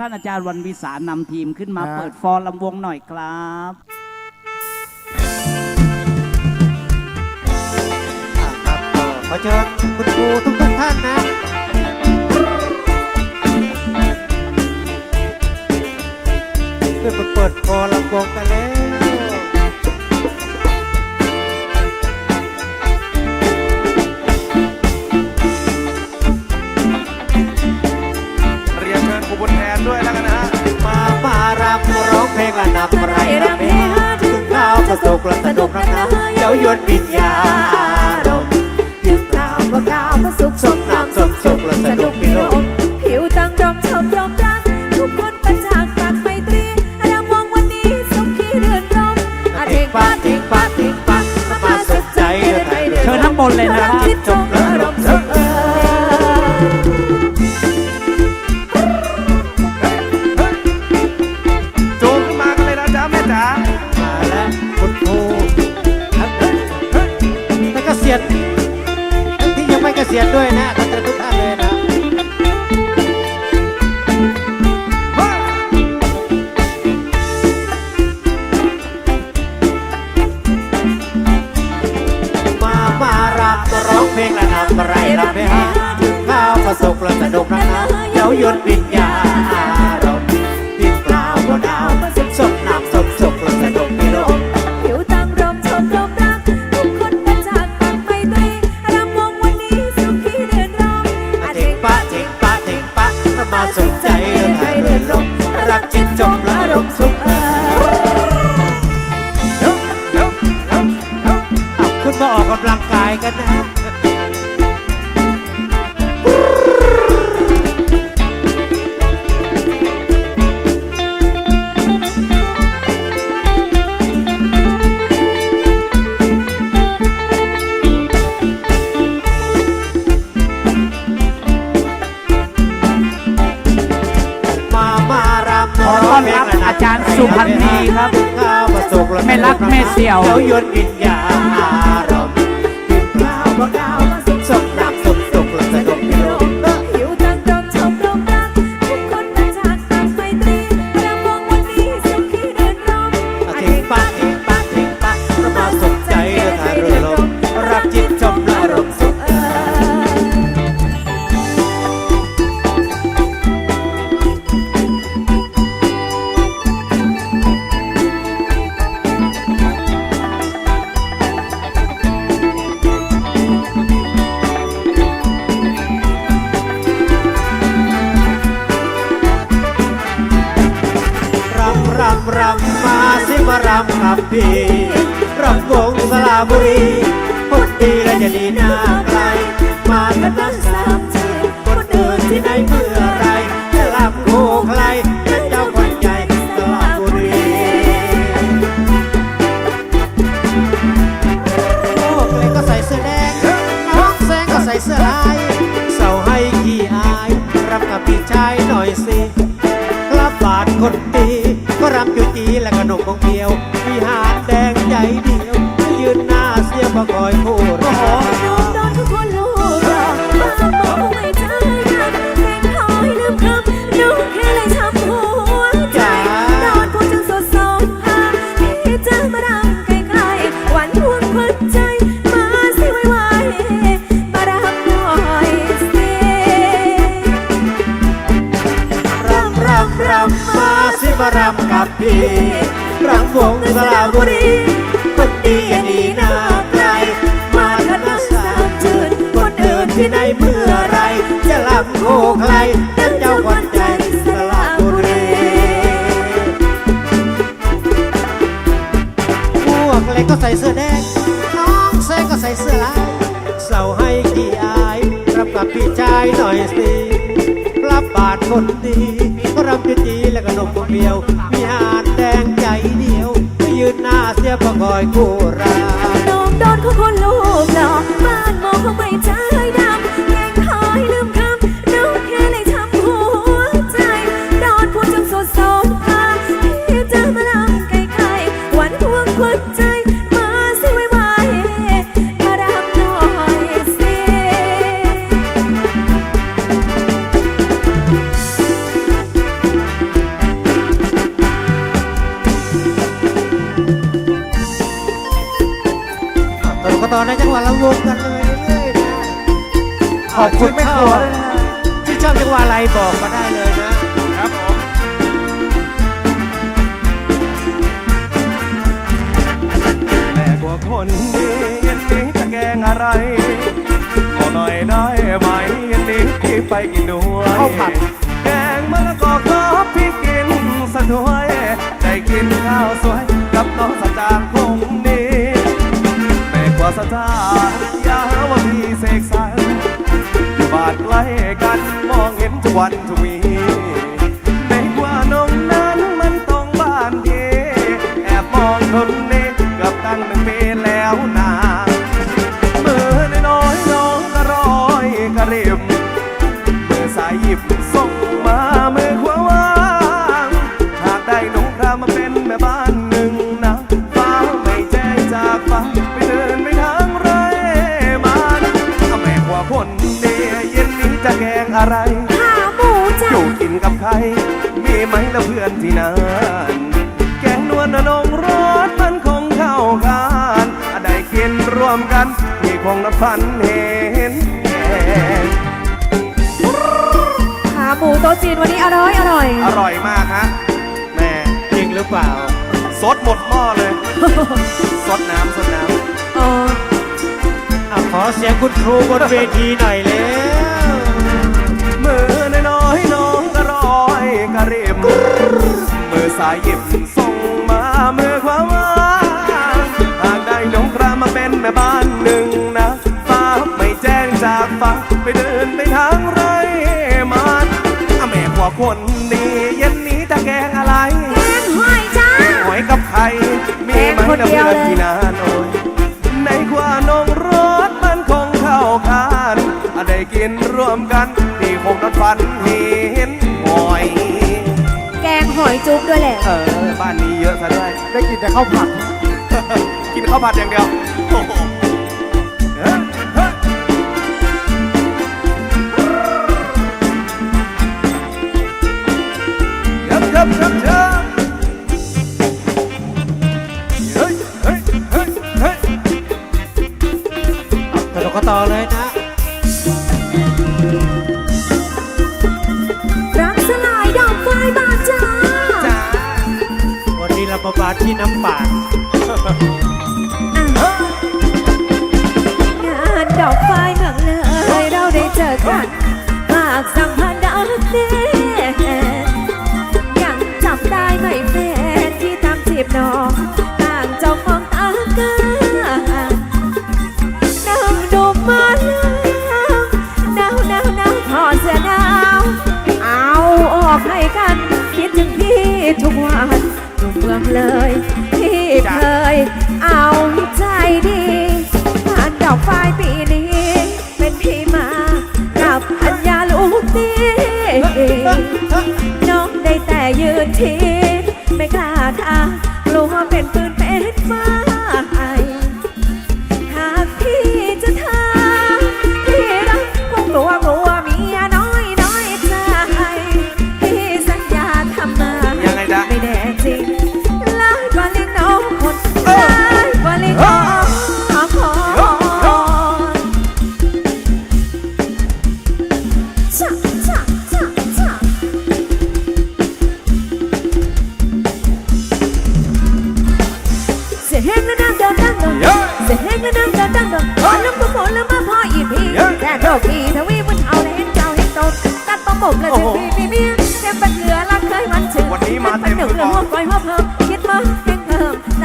ท่านอาจารย์วันวิสารนำทีมขึ้นมาครับเปิดฟอร์ลำวงหน่อยครับอ่าครับก็ขอเชิญคุณครูทุกท่านนะเพื่อเปิดคอลำวงกันแล้ว เพลงและนำไรรำเพลงถึงข้าวประสบและสนุกรักนะเย้ายวนวิญญาณถึงข้าวประกาวประสุขสมน้ำสมสุขและสนุกพิโรมผิวตั้งรมชมยอมรักทุกคนประจักษ์ปากไมตรีรำวงวันนี้สุขีเรือนรมอาเททิ้งปาปะเททิ้งปาปะทิ้งปะมาสุดใจเดือดไทยเดือดเชิญทั้งบนเลยนะครับคิด ไม่รักแม่เสี่ยว เจ้ายวนวิญญาณ บุรีคนดีและจะดีหน้าใครมากันนักสามชื่อคนเดินที่ไหนเมื่อไรจะลำโคใครเป็นเจ้าคนใหญ่สลาบุรีโลกเลยก็ใส่เสื้อแดงน้องแสงก็ใส่เสื้อลายเสาให้ขี้อาย รับกับพี่ชายหน่อยสิรับบาดคนดีก็รำจุจีและขนมของเดียว อยพู ที่ไหนเมื่อไร จะลำโคใครนั่นเจ้าขวัญใจสระบุรีพวกเล็กก็ใส่เสื้อแดง น้องแซงก็ใส่เสื้อลายเสาให้กี่อายรับกับพี่ชายหน่อยสิรับบาทคนดีก็รำจุจีและก็นมเดียวมีหานแดงใจเดียวก็ยืนหน้าเสียประกอยคู่ราโดนโดนของคนลู ขอบคุณแม่ครัวด้วยนะฮะที่ชอบจังหวะอะไรบอกมาได้เลยนะ ครับผมแต่กว่าคนดีเย็นนี้จะแกงอะไรขอหน่อยได้ไหมเย็นนี้พี่ไปกินด้วยข้าวผัด แกงมะละกอก็พี่กินสักถ้วยได้กินข้าวสวย กับน้องสจางคงนี้แต่กว่าสถานอยาหาว่าพี่เสกสรรบาดใกล้กันมองเห็นทุกวันทุกวี อะไรขาหมูจ้ะอยู่กินกับใคร มีไหมละเพื่อนที่นั่นแกงนวลนงรสมันคงเข้ากันได้กินร่วมกันพี่คงนับพันเห็นแกงขาหมูโต๊ะจีนวันนี้อร่อยอร่อย อร่อยมากฮะแม่จริงหรือเปล่าซดหมดหม้อเลยซดน้ำซดน้เอออะขอเสียงคุณครูบนเวทีหน่อยแล้ว ยหยิบส่งมามือขวาว่างหากได้หลงครามมาเป็นแม่บ้านหนึ่งนะฟ้าไม่แจ้งจากฟ้าไปเดินไปทางไรมันอะแม่กว่าคนดีเย็นนี้จะแกงอะไรแกงหอยจ้าหอยกับไข่มีไหมแกงคนละเดียวเพื่อนเลยที่นานโอ้ จุ๊บด้วยแหละ เออ บ้านนี้เยอะซะด้วย ได้กินแต่ข้าวผัด กินข้าวผัดอย่างเดียวโอ้โห ที่น้ำป่างานดอกไฟเมืองเลยเราได้เจอกันฝากสัมพันธ์ดักแน่ยังจำได้ไหมแฟนที่ตามจีบน้องต่างจ้องมองตากันนั่งดูมาแล้วหนาวหนาวหนาวถอเสื้อหนาวเอาออกให้กัน คิดถึงพี่ทุกวัน เฟืองเลยที่เคยเอาใจดีงานดอกไฟปีนี้ เป็นพี่มากับอัญญาลูกตีน้องได้แต่ยืนทีไม่กล้าทากลัวเป็นปืน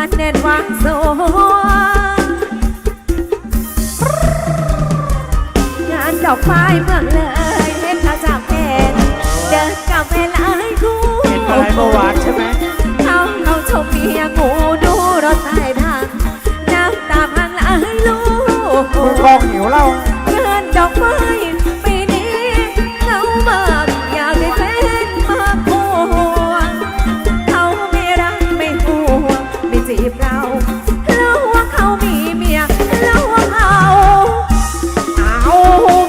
นั่นเน้นวางโซงานดอกไม้เมืองเลยเห็นเขาจากแฟนเดินกับแฟนหลายคู่เห็นอะไรเมื่อวานใช่ไหมเขาเขาชมเมียงูดูรถใต้ทางน้ำตาพังหลลูกคุณกองหิวเล้า แล้วว่าเขามีเมียแล้วว่าเขาเอา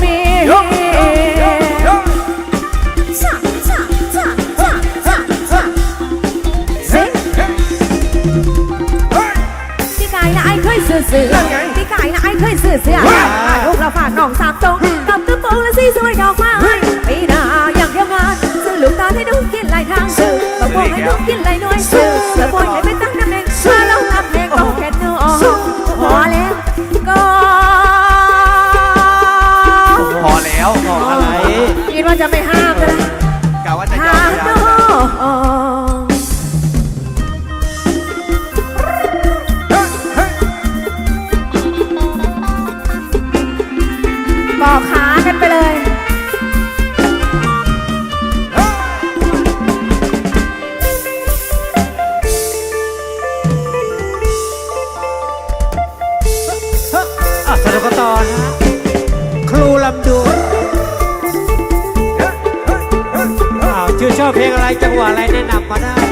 มีฉซิพี่กายนะไอ้เคยซื้อเสื้อพี่กายนะไอ้เคยซื้อเสื้อลูกเราฝากน้องสามตรงกับกระโปรและซีสวยดอกไม้ปีหน้าอย่างเที่ยวงานซื้อลูกตาให้ดูกิน้องกินหลายทางซื้อ Bye. กตนะ ครูลำดวนอ้าวชื่อชอบเพลงอะไรจังหวะอะไรแนะนำมาได้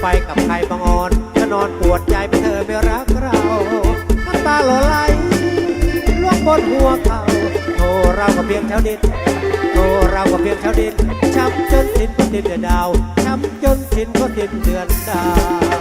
ไฟกับใครบางอ่อนก็นอนปวดใจเพราเธอไม่รักเราน้ำตาหล่อไหลล่วงบนหัวเขาโทรเราก็เพียงแถวดินโทรเราก็เพียงแถวดินช้ำจนสิ้นคนดินเดือนดาวช้ำจนสิ้นคนดินเดือนดาว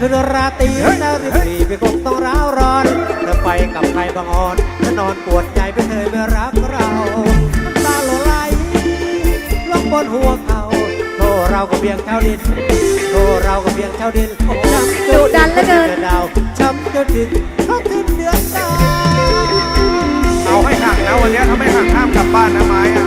คืนราตรีนารีบีไปคงต้องร้าวร้อนเธอไปกับใครบางอ่อนเธอนอนปวดใจไปเธอไม่รักเราตาโลไหลลงบนหัวเขาโทเราก็เพียงเท่าดินโทเราก็เพียงเท่าดินช้ำจดันแล้วเกินจาวช้ำจดินเพาขึ้นเดือนดาวเอาให้ห่างนะวันนี้ถ้าไม่ห่างห้ามกลับบ้านนะไม้อะ